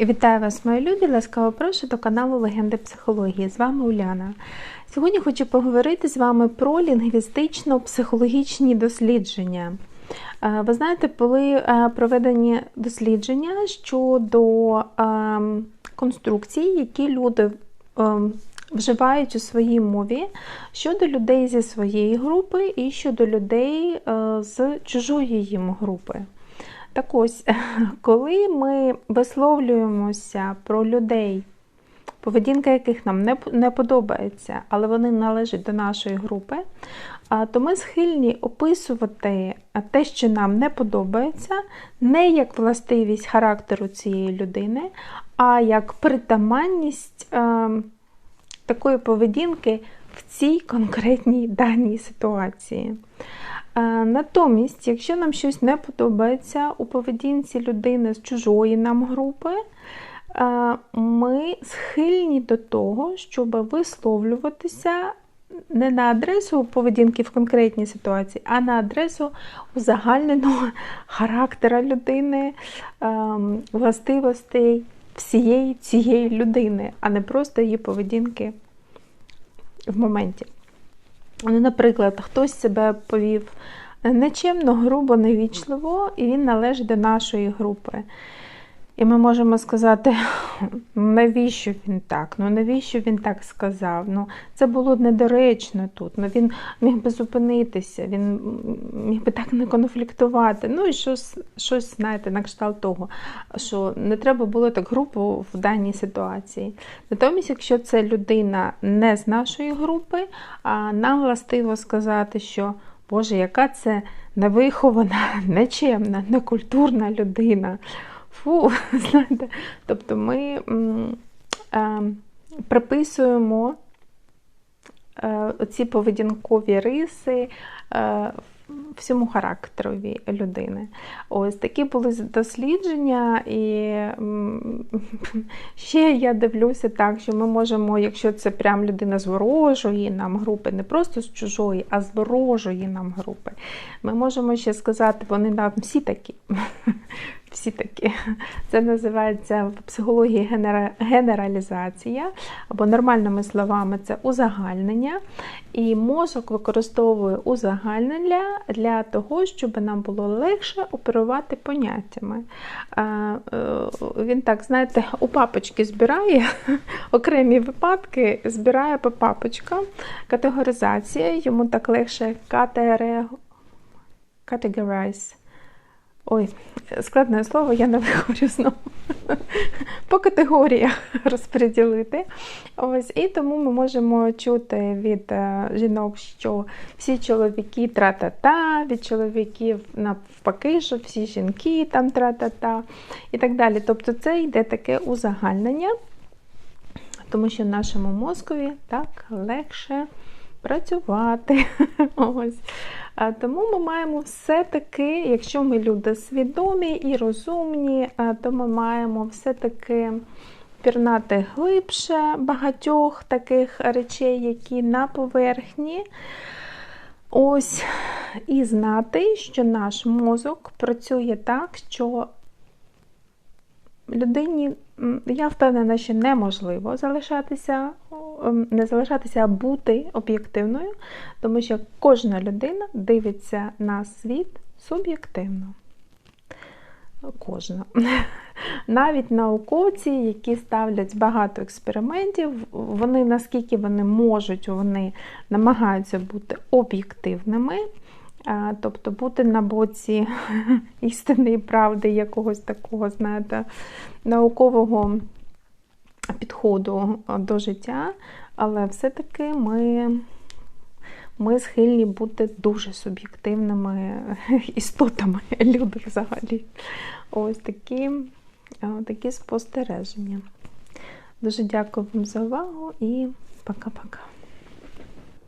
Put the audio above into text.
Вітаю вас, мої любі! Ласкаво прошу до каналу Легенди психології. З вами Уляна. Сьогодні хочу поговорити з вами про лінгвістично-психологічні дослідження. Е, ви знаєте, були е, проведені дослідження щодо ем, конструкцій, які люди вживають у своїй мові щодо людей зі своєї групи і щодо людей е, з чужої їм групи. Так ось, коли ми висловлюємося про людей, поведінка яких нам не не подобається, але вони належать до нашої групи, то ми схильні описувати те, що нам не подобається, не як властивість характеру цієї людини, а як притаманність такої поведінки в цій конкретній даній ситуації. Е, натомість, якщо нам щось не подобається у поведінці людини з чужої нам групи, е, ми схильні до того, щоб висловлюватися не на адресу поведінки в конкретній ситуації, а на адресу узагальненого характера людини, ем, властивостей всієї цієї людини, а не просто її поведінки в моменті. Ну, Наприклад, хтось себе повів нечемно, грубо, невічливо, і він належить до нашої групи. І ми можемо сказати, навіщо він так? Ну навіщо він так сказав? Ну Це було недоречно тут. Ну Він міг би зупинитися, він міг би так не конфліктувати. Ну і щось, щось знаєте, на кшталт того, що не треба було так грубо в даній ситуації. Натомість, якщо це людина не з нашої групи, нам властиво сказати, що Боже, яка це невихована, нечемна, некультурна людина фу, знаєте. Тобто ми е, приписуємо е, ці поведінкові риси е, всьому характерові людини. Ось такі були дослідження, і ще я дивлюся так, що ми можемо, якщо це прям людина з ворожої нам групи, не просто з чужої, а з ворожої нам групи, ми можемо ще сказати, вони нам всі такі всі такі. Це називається в психології генералізація, або нормальними словами, це узагальнення. І мозок використовує узагальнення для того, щоб нам було легше оперувати поняттями. Е, він так, знаєте, у папочки збирає окремі випадки, збирає по папочкам. Категоризація, йому так легше categorize Ой, складне слово, я не виходжу знову по категоріях розподілити. Ось, І тому ми можемо чути від е, жінок, що всі чоловіки тра-та-та, від чоловіків навпаки, що всі жінки там тра-та-та і так далі. Тобто це йде таке узагальнення, тому що нашому мозкові так легше працювати. Ось. Тому ми маємо все-таки, якщо ми люди свідомі і розумні, то ми маємо все-таки пірнати глибше багатьох таких речей, які на поверхні. Ось, і знати, що наш мозок працює так, що людині, я впевнена, що неможливо залишатися, не залишатися, а бути об'єктивною, тому що кожна людина дивиться на світ суб'єктивно. Кожна. Навіть науковці, які ставлять багато експериментів, вони наскільки вони можуть, вони намагаються бути об'єктивними. Тобто бути на боці істини і правди якогось такого, знаєте, наукового підходу до життя, але все-таки ми ми схильні бути дуже суб'єктивними істотами, люди взагалі. Ось такі, такі спостереження. Дуже дякую вам за увагу і пока-пока.